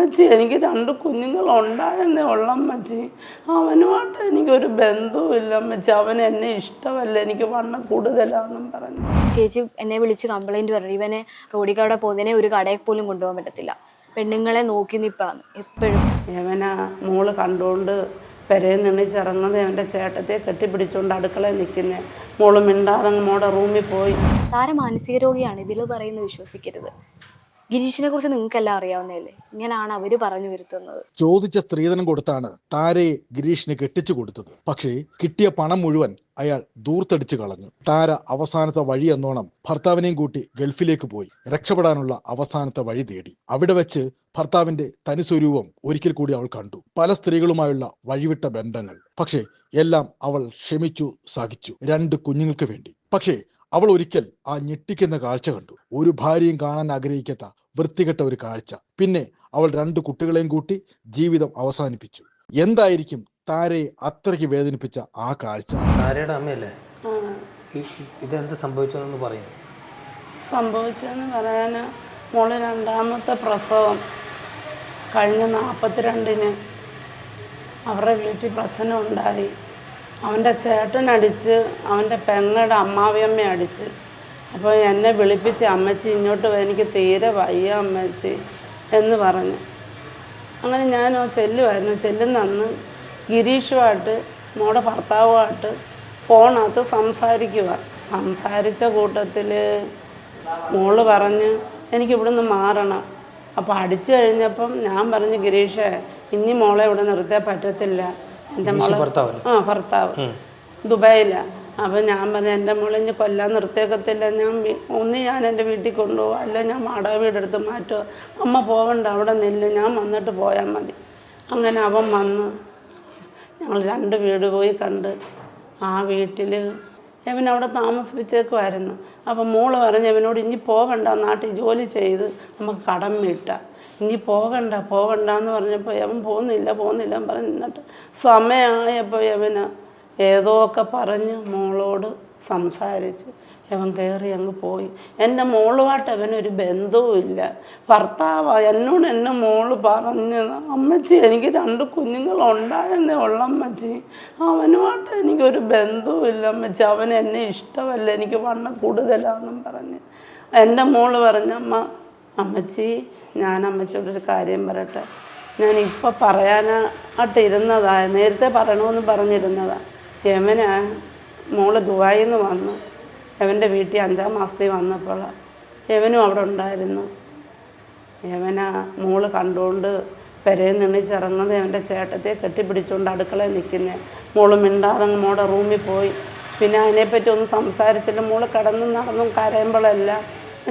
അമ്മച്ചി എനിക്ക് രണ്ട് കുഞ്ഞുങ്ങളുണ്ടായെന്നേ ഉള്ള അമ്മച്ചി. അവനുമായിട്ട് എനിക്കൊരു ബന്ധവുമില്ല അമ്മച്ചി. അവൻ എന്നെ ഇഷ്ടമല്ല എനിക്ക് വണ്ണം കൂടുതലാണെന്നും പറഞ്ഞു. ചേച്ചി എന്നെ വിളിച്ച് കംപ്ലൈന്റ് പറഞ്ഞു. ഇവനെ റോഡിൽ കൂടെ പോകുന്നതിനെ ഒരു കടയിൽ പോലും കൊണ്ടുപോകാൻ പറ്റത്തില്ല. പെണ്ണുങ്ങളെ നോക്കി നിപ്പാന്ന് എപ്പോഴും. യവനാ മോൾ കണ്ടുകൊണ്ട് പെരയിൽ നിണിച്ചിറങ്ങുന്നത് അവന്റെ ചേട്ടത്തെ കെട്ടിപ്പിടിച്ചുകൊണ്ട് അടുക്കളയിൽ നിൽക്കുന്നത് മോൾ മിണ്ടാതെ മോടെ റൂമിൽ പോയി. താര മാനസിക രോഗിയാണ് ഇതിൽ പറയുന്നു വിശ്വസിക്കരുത്. ഗിരീഷിനെ കുറിച്ച് നിങ്ങൾക്കെല്ലാം അറിയാവുന്നതല്ലേ? ഇങ്ങനെയാണ് അവർ പറഞ്ഞു വരുത്തുന്നത്. ചോദിച്ച സ്ത്രീധനം കൊടുത്താണ് താരയെ ഗിരീഷിന് കെട്ടിച്ചു കൊടുത്തത്. പക്ഷേ കിട്ടിയ പണം മുഴുവൻ അയാൾ ദൂർത്തടിച്ചു കളഞ്ഞു. താര അവസാനത്തെ വഴി എന്നോണം ഭർത്താവിനെയും കൂട്ടി ഗൾഫിലേക്ക് പോയി. രക്ഷപ്പെടാനുള്ള അവസാനത്തെ വഴി തേടി. അവിടെ വെച്ച് ഭർത്താവിന്റെ തനി സ്വരൂപം ഒരിക്കൽ കൂടി അവൾ കണ്ടു. പല സ്ത്രീകളുമായുള്ള വഴിവിട്ട ബന്ധങ്ങൾ. പക്ഷേ എല്ലാം അവൾ ക്ഷമിച്ചു സഹിച്ചു. രണ്ട് കുഞ്ഞുങ്ങൾക്ക് വേണ്ടി. പക്ഷേ അവൾ ഒരിക്കൽ ആ ഞെട്ടിക്കുന്ന കാഴ്ച കണ്ടു. ഒരു ഭാര്യയും കാണാൻ ആഗ്രഹിക്കാത്ത വൃത്തികെട്ട ഒരു കാഴ്ച. പിന്നെ അവൾ രണ്ട് കുട്ടികളെയും കൂട്ടി ജീവിതം അവസാനിപ്പിച്ചു. എന്തായിരിക്കും താരയെ അത്രയ്ക്ക് വേദനിപ്പിച്ച ആ കാഴ്ച? താരയുടെ അമ്മയല്ലേ? ഇതെന്ത് സംഭവിച്ചതെന്ന് പറയാം സംഭവിച്ചതെന്ന് പറയാൻ മോൾ രണ്ടാമത്തെ പ്രസവം കഴിഞ്ഞ നാൽപ്പത്തിരണ്ടിന് അവരുടെ വീട്ടിൽ പ്രശ്നം ഉണ്ടായി. അവന്റെ ചേട്ടനടിച്ച് അവന്റെ പെങ്ങടെ അമ്മാവിയമ്മ അടിച്ച്. അപ്പോൾ എന്നെ വിളിപ്പിച്ച് അമ്മച്ചി ഇങ്ങോട്ട് എനിക്ക് തീരെ വയ്യ അമ്മച്ചി എന്ന് പറഞ്ഞു. അങ്ങനെ ഞാൻ ചെല്ലുമായിരുന്നു ചെല്ലുന്ന അന്ന് ഗിരീഷുമായിട്ട് മോടെ ഭർത്താവുമായിട്ട് ഫോണകത്ത് സംസാരിക്കുക സംസാരിച്ച കൂട്ടത്തിൽ മോൾ പറഞ്ഞ് എനിക്ക് ഇവിടുന്ന് മാറണം. അപ്പോൾ അടിച്ചു കഴിഞ്ഞപ്പം ഞാൻ പറഞ്ഞു ഗിരീഷേ ഇനി മോളെ ഇവിടെ നിർത്താൻ പറ്റത്തില്ല. എന്റെ മോൾ? ആ ഭർത്താവ്. ദുബായിലാണ് അപ്പം ഞാൻ പറഞ്ഞു എന്റെ മോളെ ഇനി കൊല്ലാൻ നിർത്തേക്കത്തില്ല ഞാൻ ഒന്ന് ഞാൻ എന്റെ വീട്ടിൽ കൊണ്ടുപോകും അല്ല ഞാൻ വാടക വീടെടുത്ത് മാറ്റുമോ അമ്മ പോകണ്ട അവിടെ നില്ല്. ഞാൻ വന്നിട്ട് പോയാൽ മതി. അങ്ങനെ അവൻ വന്ന് ഞങ്ങൾ രണ്ട് വീട് പോയി കണ്ട് ആ വീട്ടിൽ ഇവൻ അവിടെ താമസിപ്പിച്ചേക്കുമായിരുന്നു അപ്പം മോൾ പറഞ്ഞ് അവനോട് ഇനി പോകണ്ട നാട്ടിൽ ജോലി ചെയ്ത് നമുക്ക് കടം വീട്ടാം. ഇനി പോകണ്ട പോകണ്ട എന്ന് പറഞ്ഞപ്പോൾ അവൻ പോകുന്നില്ല പോകുന്നില്ല പറഞ്ഞു പറഞ്ഞ് നിന്നിട്ട് സമയമായപ്പോൾ യവന് ഏതോ ഒക്കെ പറഞ്ഞ് മോളോട് സംസാരിച്ച് അവൻ കയറി അങ്ങ് പോയി. എന്റെ മോളുമായിട്ട് അവനൊരു ബന്ധവുമില്ല ഭർത്താവ് എന്നോട് എന്റെ മോൾ പറഞ്ഞത് അമ്മച്ചി എനിക്ക് രണ്ട് കുഞ്ഞുങ്ങളുണ്ടായെന്നേ ഉള്ള അമ്മച്ചി. അവനുമായിട്ട് എനിക്കൊരു ബന്ധവുമില്ല അമ്മച്ചി. അവൻ എന്നെ ഇഷ്ടമല്ല എനിക്ക് വണ്ണം കൂടുതലാണെന്നും പറഞ്ഞ്. എന്റെ മോൾ പറഞ്ഞമ്മ അമ്മച്ചി ഞാൻ അമ്മച്ചോടൊരു കാര്യം പറയട്ടെ. ഞാൻ ഇപ്പോൾ പറയാനായിട്ട് ഇരുന്നതാ നേരത്തെ പറയണമെന്ന് പറഞ്ഞിരുന്നതാ. യമന മോൾ ദുബായിൽ നിന്ന് വന്നു. യവന്റെ വീട്ടിൽ അഞ്ചാം മാസത്തിൽ വന്നപ്പോൾ യവനും അവിടെ ഉണ്ടായിരുന്നു. യവന മോൾ കണ്ടുകൊണ്ട് പെരയിൽ നിണിച്ചിറങ്ങുന്നത് അവന്റെ ചേട്ടത്തെ കെട്ടിപ്പിടിച്ചുകൊണ്ട് അടുക്കളയിൽ നിൽക്കുന്നത് മോൾ മിണ്ടാതെ മോളുടെ റൂമിൽ പോയി. പിന്നെ അതിനെപ്പറ്റി ഒന്നും സംസാരിച്ചില്ല. മോൾ കിടന്നും നടന്നും കരയുമ്പോഴെല്ലാം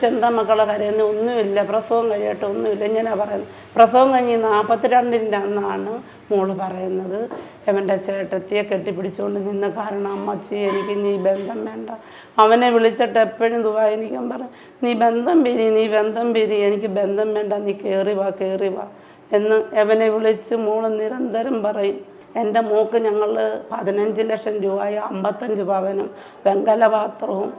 ചെന്താ മക്കളെ കരയുന്ന ഒന്നുമില്ല. പ്രസവം കഴിയട്ടെ ഒന്നുമില്ല. ഇങ്ങനെ പറയുന്നത്. പ്രസവം കഴിഞ്ഞ് നാൽപ്പത്തിരണ്ടിന്റെ അന്നാണ് മോൾ പറയുന്നത്. അവന്റെ ചേട്ടത്തിയെ കെട്ടിപ്പിടിച്ചുകൊണ്ട് നിന്ന കാരണം അമ്മച്ചി എനിക്ക് നീ ബന്ധം വേണ്ട. അവനെ വിളിച്ചിട്ട് എപ്പോഴും ദുബായി നിൽക്കാൻ പറ. നീ ബന്ധം പിരി നീ ബന്ധം പിരി. എനിക്ക് ബന്ധം വേണ്ട. നീ കയറി വാ കയറി വാ. എന്ന് അവനെ വിളിച്ച് മോൾ നിരന്തരം പറയും. എന്റെ മോക്ക് ഞങ്ങൾ പതിനഞ്ച് ലക്ഷം രൂപയും അമ്പത്തഞ്ച് പവനും വെങ്കല പാത്രവും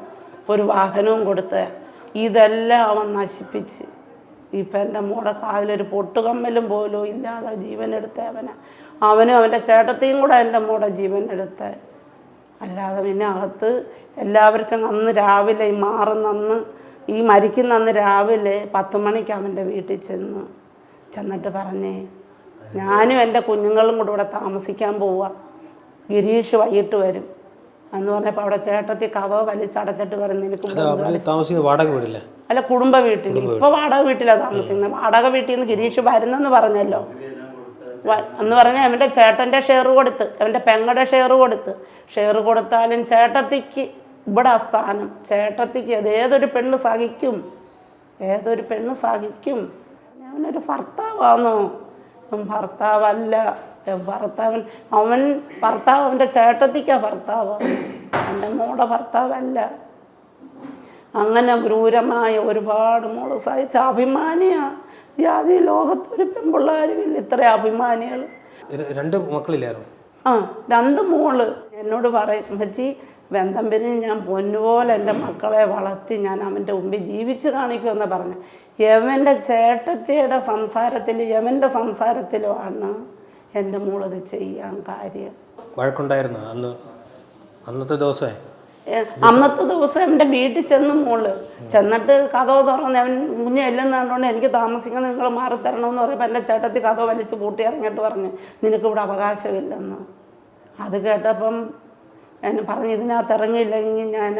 ഒരു വാഹനവും കൊടുത്ത് ഇതെല്ലാം അവൻ നശിപ്പിച്ച്. ഇപ്പം എന്റെ മോടെ കാതിലൊരു പൊട്ടുകമ്മലും പോലും ഇല്ലാതെ ജീവൻ എടുത്ത അവനെ. അവനും അവന്റെ ചേട്ടത്തെയും കൂടെ എന്റെ മോടെ ജീവൻ എടുത്ത. അല്ലാതെ പിന്നെ അകത്ത് എല്ലാവർക്കും അന്ന് രാവിലെ ഈ മാറുന്ന അന്ന് ഈ മരിക്കുന്ന അന്ന് രാവിലെ പത്ത് മണിക്ക് അവന്റെ വീട്ടിൽ ചെന്ന് ചെന്നിട്ട് പറഞ്ഞേ ഞാനും എന്റെ കുഞ്ഞുങ്ങളും കൂടെ ഇവിടെ താമസിക്കാൻ പോവുക ഗിരീഷ് വൈകിട്ട് വരും. എന്ന് പറഞ്ഞപ്പോൾ അവിടെ ചേട്ടത്തി കഥോ വലിച്ചടച്ചിട്ട് പറഞ്ഞു എനിക്ക് വാടക വീടില്ലേ? അല്ല കുടുംബ വീട്ടിൽ. ഇപ്പൊ വാടക വീട്ടിലാണ് താമസിക്കുന്നത് വാടക വീട്ടിൽ നിന്ന് ഗിരീഷ് വരുന്നെന്ന് പറഞ്ഞല്ലോ. എന്ന് പറഞ്ഞ അവന്റെ ചേട്ടന്റെ ഷെയർ കൊടുത്ത് അവന്റെ പെങ്ങടെ ഷെയർ കൊടുത്ത്. ഷെയർ കൊടുത്താലും ചേട്ടത്തിക്ക് ഇവിടെ സ്ഥാനം. ചേട്ടത്തിക്ക് അത് ഏതൊരു പെണ്ണ് സഹിക്കും? ഏതൊരു പെണ്ണ് സഹിക്കും? അവനൊരു ഭർത്താവാണോ ഭർത്താവല്ല. ഭർത്താവൻ അവൻ ഭർത്താവ് അവന്റെ ചേട്ടത്തിക്കാ ഭർത്താവ്. മോടെ ഭർത്താവല്ല. അങ്ങനെ ക്രൂരമായ ഒരുപാട് മോൾ സഹിച്ച അഭിമാനിയാ. ജാതി ലോകത്ത് ഒരു പെൺപിള്ളേരുമില്ല. ഇത്ര അഭിമാനികൾ. രണ്ട് മക്കളില്ലായിരുന്നു? ആ രണ്ട് മോൾ. എന്നോട് പറയും അമ്മച്ചി ബന്ധം ഞാൻ പൊന്നുപോലെ എന്റെ മക്കളെ വളർത്തി ഞാൻ അവന്റെ മുമ്പിൽ ജീവിച്ച് കാണിക്കുമെന്ന് പറഞ്ഞു യവന്റെ ചേട്ടത്തിയുടെ സംസാരത്തിൽ യവന്റെ സംസാരത്തിലുമാണ് എന്റെ മോളത് ചെയ്യാൻ കാര്യം. വഴക്കുണ്ടായിരുന്നു? അന്ന് അന്നത്തെ ദിവസമേ? അന്നത്തെ ദിവസം എന്റെ വീട്ടിൽ ചെന്ന് മോൾ ചെന്നിട്ട് കഥവ് തുറന്ന് അവൻ കുഞ്ഞ് എല്ലുന്നാണ്ടോണ്ട് എനിക്ക് താമസിക്കണം നിങ്ങൾ മാറി തരണമെന്ന് പറയുമ്പോൾ എന്റെ ചേട്ടത്തി കഥ വലിച്ച് പൂട്ടി ഇറങ്ങിയിട്ട് പറഞ്ഞു നിനക്ക് നിനക്കിവിടെ അവകാശമില്ലെന്ന്. അത് കേട്ടപ്പം എന്നെ പറഞ്ഞു ഇതിനകത്ത് ഇറങ്ങിയില്ലെങ്കിൽ ഞാൻ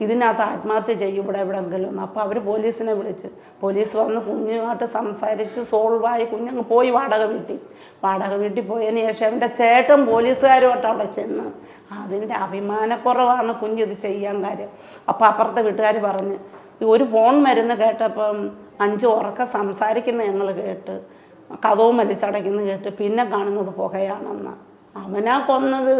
ഇതിനകത്ത് ആത്മഹത്യ ചെയ്യും ഇവിടെ എവിടെയെങ്കിലും എന്ന്. അപ്പോൾ അവർ പോലീസിനെ വിളിച്ച് പോലീസ് വന്ന് കുഞ്ഞുമായിട്ട് സംസാരിച്ച് സോൾവായി കുഞ്ഞങ്ങ് പോയി വാടക വീട്ടിൽ. വാടക വീട്ടിൽ പോയതിന് ശേഷം അവന്റെ ചേട്ടൻ പോലീസുകാരുമായിട്ട് അവിടെ ചെന്ന് അതിന്റെ അഭിമാനക്കുറവാണ് കുഞ്ഞിത് ചെയ്യാൻ കാര്യം. അപ്പോൾ അപ്പുറത്തെ വീട്ടുകാർ പറഞ്ഞ് ഒരു ഫോൺ മരുന്ന് കേട്ടപ്പം അഞ്ച് ഉറക്കം സംസാരിക്കുന്ന ഞങ്ങൾ കേട്ട് കഥവും വലിച്ചടയ്ക്കുന്ന കേട്ട് പിന്നെ കാണുന്നത് പുകയാണെന്ന്. അവനാ കൊന്നത്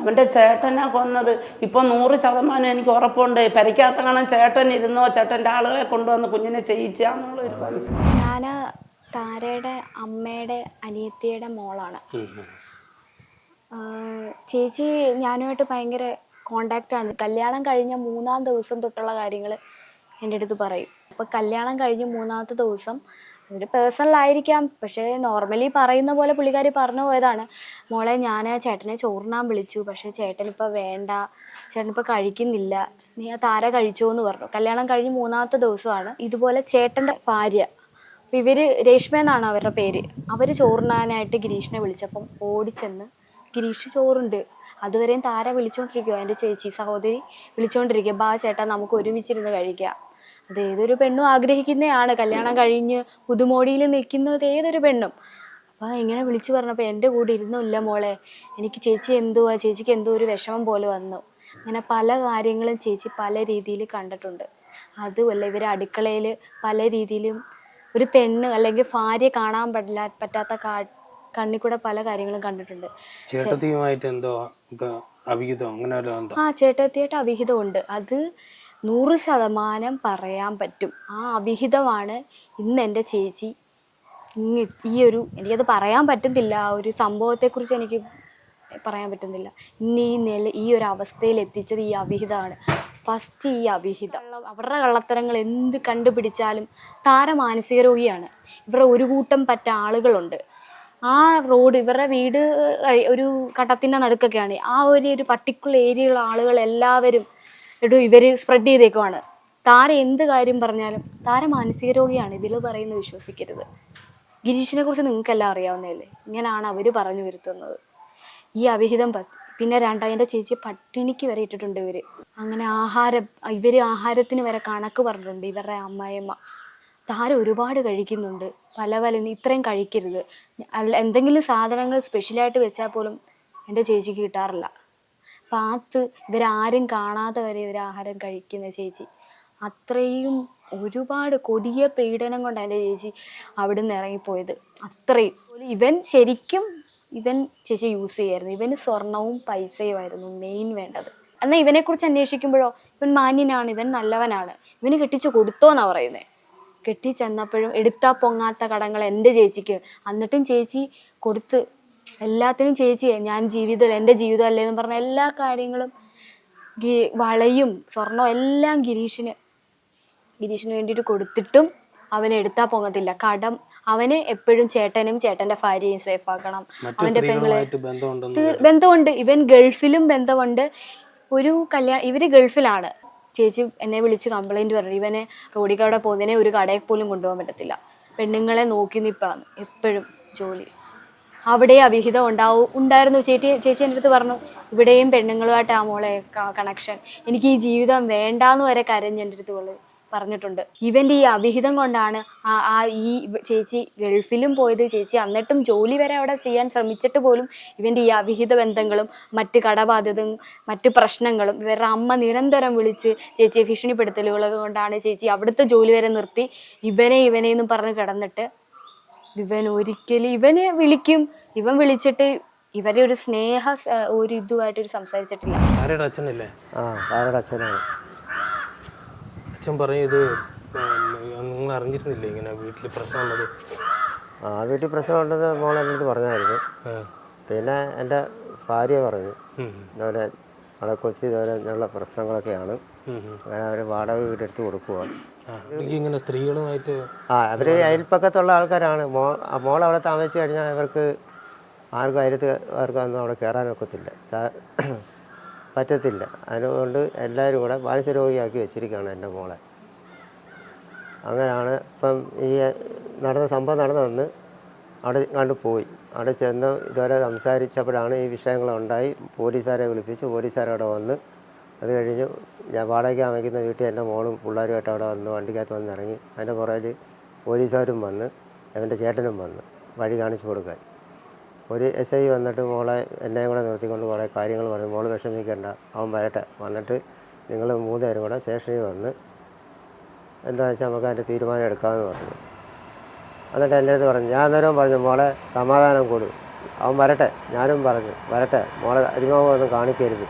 അവന്റെ ചേട്ടനാ കൊന്നത്. ഇപ്പൊ നൂറ് ശതമാനം എനിക്ക് ഉറപ്പുണ്ട്. പരിക്കാത്ത കാണാൻ ചേട്ടൻ ഇരുന്നോ? ചേട്ടന്റെ ആളുകളെ കൊണ്ടുവന്ന് കുഞ്ഞിനെ ചെയ്യിച്ചാന്നുള്ള ഒരു സംശയം. ഞാൻ താരയുടെ അമ്മയുടെ അനിയത്തിയുടെ മോളാണ്. ചേച്ചി ഞാനുമായിട്ട് ഭയങ്കര കോണ്ടാക്റ്റ് ആണ്. കല്യാണം കഴിഞ്ഞ മൂന്നാം ദിവസം തൊട്ടുള്ള കാര്യങ്ങൾ എന്റെ അടുത്ത് പറയും. അപ്പോൾ കല്യാണം കഴിഞ്ഞ് മൂന്നാമത്തെ ദിവസം അതൊരു പേഴ്സണൽ ആയിരിക്കാം. പക്ഷേ നോർമലി പറയുന്ന പോലെ പുള്ളിക്കാരി പറഞ്ഞു പോയതാണ്. മോളെ ഞാൻ ചേട്ടനെ ചോറിനാൻ വിളിച്ചു. പക്ഷേ ചേട്ടൻ ഇപ്പോൾ വേണ്ട. ചേട്ടൻ ഇപ്പോൾ കഴിക്കുന്നില്ല. നീ ആ താര കഴിച്ചോ എന്ന് പറഞ്ഞു. കല്യാണം കഴിഞ്ഞ് മൂന്നാമത്തെ ദിവസമാണ്. ഇതുപോലെ ചേട്ടന്റെ ഭാര്യ ഇവർ രേഷ്മ എന്നാണ് അവരുടെ പേര്. അവർ ചോറിനാനായിട്ട് ഗിരീഷിനെ വിളിച്ചപ്പം ഓടിച്ചെന്ന് ഗിരീഷ് ചോറുണ്ട്. അതുവരെയും താര വിളിച്ചുകൊണ്ടിരിക്കുക എന്റെ ചേച്ചി സഹോദരി വിളിച്ചുകൊണ്ടിരിക്കുക ബാ ചേട്ടാ നമുക്ക് ഒരുമിച്ചിരുന്ന് കഴിക്കാം. അത് ഏതൊരു പെണ്ണും ആഗ്രഹിക്കുന്നതാണ് കല്യാണം കഴിഞ്ഞ് പുതുമോടിയിൽ നിൽക്കുന്നത് ഏതൊരു പെണ്ണും. അപ്പോൾ ഇങ്ങനെ വിളിച്ചു പറഞ്ഞപ്പോൾ എന്റെ കൂടെ ഇരുന്നില്ല മോളെ. എനിക്ക് ചേച്ചി എന്തോ ആ ചേച്ചിക്ക് എന്തോ ഒരു വിഷമം പോലെ വന്നു. അങ്ങനെ പല കാര്യങ്ങളും ചേച്ചി പല രീതിയിൽ കണ്ടിട്ടുണ്ട്. അതുമല്ല ഇവർ അടുക്കളയിൽ പല രീതിയിലും ഒരു പെണ്ണ് അല്ലെങ്കിൽ ഭാര്യ കാണാൻ പറ്റില്ല പറ്റാത്ത കാ കണ്ണി കൂടെ പല കാര്യങ്ങളും കണ്ടിട്ടുണ്ട്. ചേട്ടത്തിയുമായിട്ട് എന്തോ അവിഹിതം അങ്ങനെ ആ ചേട്ടത്തിയായിട്ട് അവിഹിതം ഉണ്ട്. അത് നൂറ് ശതമാനം പറയാൻ പറ്റും. ആ അവിഹിതമാണ് ഇന്ന് എന്റെ ചേച്ചി ഇങ്ങ് ഈ ഒരു എനിക്കത് പറയാൻ പറ്റുന്നില്ല ആ ഒരു സംഭവത്തെക്കുറിച്ച് എനിക്ക് പറയാൻ പറ്റുന്നില്ല. ഇന്ന് ഈ നില ഈ ഒരു അവസ്ഥയിൽ എത്തിച്ചത് ഈ അവിഹിതമാണ്. ഫസ്റ്റ് ഈ അവിഹിതം. അവരുടെ കള്ളത്തരങ്ങൾ എന്ത് കണ്ടുപിടിച്ചാലും താര മാനസിക രോഗിയാണ്. ഇവരുടെ ഒരു കൂട്ടം പറ്റ ആളുകളുണ്ട്. ആ റോഡ് ഇവരുടെ വീട് ഒരു കട്ടത്തിന്റെ നടുക്കൊക്കെയാണ്. ആ ഒരു ഒരു പർട്ടിക്കുലർ ഏരിയയിലുള്ള ആളുകൾ എല്ലാവരും എടോ ഇവർ സ്പ്രെഡ് ചെയ്തേക്കുവാണ്. താര എന്ത് കാര്യം പറഞ്ഞാലും താര മാനസിക രോഗിയാണ് ഇതിൽ പറയുന്നത് വിശ്വസിക്കരുത്. ഗിരീഷിനെ കുറിച്ച് നിങ്ങൾക്കെല്ലാം അറിയാവുന്നതല്ലേ? ഇങ്ങനെയാണ് അവർ പറഞ്ഞു വരുത്തുന്നത്. ഈ അവിഹിതം പിന്നെ രണ്ടാം എന്റെ ചേച്ചി പട്ടിണിക്ക് വരെ ഇട്ടിട്ടുണ്ട് ഇവർ അങ്ങനെ ആഹാരം ഇവർ ആഹാരത്തിന് വരെ കണക്ക് പറഞ്ഞിട്ടുണ്ട് ഇവരുടെ അമ്മായിയമ്മ. താര ഒരുപാട് കഴിക്കുന്നുണ്ട്. പല പല ഇത്രയും കഴിക്കരുത്. അല്ല എന്തെങ്കിലും സാധനങ്ങൾ സ്പെഷ്യലായിട്ട് വെച്ചാൽ പോലും എന്റെ ചേച്ചിക്ക് കിട്ടാറില്ല. പാത്ത് ഇവരാരും കാണാതെ വരെ ഒരു ആഹാരം കഴിക്കുന്ന ചേച്ചി. അത്രയും ഒരുപാട് കൊടിയ പീഡനം കൊണ്ടല്ലേ ചേച്ചി അവിടെ അവിടുന്ന് ഇറങ്ങിപ്പോയത്. അത്രയും. ഇവൻ ശരിക്കും ഇവൻ ചേച്ചി യൂസ് ചെയ്യായിരുന്നു. ഇവന് സ്വർണവും പൈസയുമായിരുന്നു മെയിൻ വേണ്ടത്. എന്നാൽ ഇവനെക്കുറിച്ച് അന്വേഷിക്കുമ്പോഴോ? ഇവൻ മാന്യനാണ് ഇവൻ നല്ലവനാണ്. ഇവന് കെട്ടിച്ചു കൊടുത്തോന്നാ പറയുന്നത് കെട്ടി ചെന്നപ്പോഴും എടുത്താ പൊങ്ങാത്ത കടങ്ങൾ എന്റെ ചേച്ചിക്ക്. എന്നിട്ടും ചേച്ചി കൊടുത്ത് എല്ലാത്തിനും ചേച്ചിയെ ഞാൻ ജീവിതം എന്റെ ജീവിതം അല്ലേ എന്ന് പറഞ്ഞ എല്ലാ കാര്യങ്ങളും ഗി- വളയും സ്വർണവും എല്ലാം ഗിരീഷിന് ഗിരീഷിന് വേണ്ടിയിട്ട് കൊടുത്തിട്ടും അവനെ എടുത്താൽ പൊങ്ങത്തില്ല കടം അവന് എപ്പോഴും ചേട്ടനും ചേട്ടന്റെ ഭാര്യയും സേഫ് ആക്കണം. അവന്റെ പെങ്ങളെ ബന്ധമുണ്ട്. ഇവൻ ഗൾഫിലും ബന്ധമുണ്ട്. ഒരു കല്യാണം ഇവർ ഗൾഫിലാണ്. ചേച്ചി എന്നെ വിളിച്ച് കംപ്ലൈന്റ് പറഞ്ഞു. ഇവനെ റോഡിൽ കൂടെ പോകും ഒരു കടയിൽ പോലും കൊണ്ടുപോകാൻ പറ്റത്തില്ല. പെണ്ണുങ്ങളെ നോക്കി നിപ്പാന്ന് എപ്പോഴും ജോലി. അവിടെ അവിഹിതം ഉണ്ടാവും ഉണ്ടായിരുന്നു. ചേച്ചി ചേച്ചി എന്റെ അടുത്ത് പറഞ്ഞു ഇവിടെയും പെണ്ണുങ്ങളുമായിട്ട് ആ മോളെ കണക്ഷൻ എനിക്ക് ഈ ജീവിതം വേണ്ടാന്ന് വരെ കരഞ്ഞ് എന്റെ അടുത്ത് അവൾ പറഞ്ഞിട്ടുണ്ട്. ഇവന്റെ ഈ അവിഹിതം കൊണ്ടാണ് ആ ആ ഈ ചേച്ചി ഗൾഫിലും പോയത്. ചേച്ചി എന്നിട്ടും ജോലി വരെ അവിടെ ചെയ്യാൻ ശ്രമിച്ചിട്ട് പോലും ഇവന്റെ ഈ അവിഹിത ബന്ധങ്ങളും മറ്റ് കടബാധ്യതയും മറ്റ് പ്രശ്നങ്ങളും ഇവരുടെ അമ്മ നിരന്തരം വിളിച്ച് ചേച്ചിയെ ഭീഷണിപ്പെടുത്തലുകൾ കൊണ്ടാണ് ചേച്ചി അവിടുത്തെ ജോലി വരെ നിർത്തി ഇവനെ ഇവനെ എന്നും പറഞ്ഞ് കിടന്നിട്ട് ഇവൻ ഒരിക്കലും ഇവനെ വിളിക്കും. ഇവൻ വിളിച്ചിട്ട് ഇവരെ ഒരു സ്നേഹ സ- ഒരു ഇതുമായിട്ട് സംസാരിച്ചിട്ടില്ല. ആരുടെ അച്ഛനല്ലേ? ആ ആരുടെ അച്ഛനാണ്. അച്ഛൻ പറഞ്ഞു ഇത് നിങ്ങൾ അറിഞ്ഞിരുന്നില്ലേ ഇങ്ങനെ വീട്ടിൽ പ്രശ്നമുള്ളത്? ആ വീട്ടിൽ പ്രശ്നമുണ്ടെന്ന് മോളെ എന്റെ അടുത്ത് പറഞ്ഞായിരുന്നു. ആ. പിന്നെ എന്റെ ഭാര്യ പറഞ്ഞു ഉം. ഇതുപോലെ അവിടെ കൊച്ചി ഇതുപോലെ ഉള്ള പ്രശ്നങ്ങളൊക്കെയാണ്. ഉം, ഉം. അങ്ങനെ അവർ വാടക വീടെടുത്ത് കൊടുക്കുവാണ് ഇങ്ങനെ സ്ത്രീകളുമായിട്ട് ആ അവർ അയൽപ്പക്കത്തുള്ള ആൾക്കാരാണ്. മോ ആ മോൾ അവിടെ താമസിച്ചു കഴിഞ്ഞാൽ അവർക്ക് ആർക്കും അയലത്ത് ഒന്നും അവിടെ കയറാനൊക്കത്തില്ല സാ പറ്റത്തില്ല. അതുകൊണ്ട് എല്ലാവരും കൂടെ മാനസരോഗിയാക്കി വെച്ചിരിക്കുകയാണ് എന്റെ മോളെ. അങ്ങനെയാണ് ഇപ്പം ഈ നടന്ന സംഭവം നടന്നതെന്ന് അവിടെ കണ്ട് പോയി. അവിടെ ചെന്ന് ഇതുവരെ സംസാരിച്ചപ്പോഴാണ് ഈ വിഷയങ്ങളുണ്ടായി പോലീസുകാരെ വിളിപ്പിച്ച് പോലീസുകാരവിടെ വന്ന് അത് കഴിഞ്ഞ് ഞാൻ വാടകയ്ക്ക് താമസിക്കുന്ന വീട്ടിൽ എന്റെ മോളും പിള്ളേരുമായിട്ട് അവിടെ വന്ന് വണ്ടിക്കകത്ത് വന്ന് ഇറങ്ങി. അതിന്റെ പുറകിൽ പോലീസുകാരും വന്ന് അവന്റെ ചേട്ടനും വന്ന് വഴി കാണിച്ചു കൊടുക്കാൻ. ഒരു എസ് ഐ വന്നിട്ട് മോളെ എന്നെയും കൂടെ നിർത്തിക്കൊണ്ട് കുറേ കാര്യങ്ങൾ പറഞ്ഞു. മോൾ വിഷമിക്കേണ്ട അവൻ വരട്ടെ. വന്നിട്ട് നിങ്ങൾ മൂന്നുപേരും കൂടെ സ്റ്റേഷനിൽ വന്ന് എന്താ വെച്ചാൽ നമുക്ക് അതിന്റെ തീരുമാനം എടുക്കാമെന്ന് പറഞ്ഞു. എന്നിട്ട് എന്റെ അടുത്ത് പറഞ്ഞു ഞാൻ അന്നേരം പറഞ്ഞു മോളെ സമാധാനം കൊടു. അവൻ വരട്ടെ. ഞാനും പറഞ്ഞു വരട്ടെ. മോളെ ഒന്നും കാണിക്കരുത്.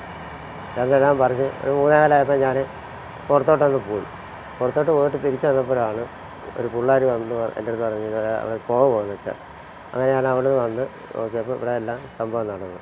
എന്നെല്ലാം പറഞ്ഞ് ഒരു മൂന്നേകാലായപ്പോൾ ഞാൻ പുറത്തോട്ടൊന്ന് പോയി. പുറത്തോട്ട് പോയിട്ട് തിരിച്ചു വന്നപ്പോഴാണ് ഒരു പിള്ളേർ വന്ന് എന്റെ അടുത്ത് പറഞ്ഞു ഇതുപോലെ കോവ പോകുന്നു വെച്ചാൽ. അങ്ങനെ ഞാൻ അവിടെ നിന്ന് വന്ന് നോക്കിയപ്പോൾ ഇവിടെ എല്ലാം സംഭവം നടന്നു.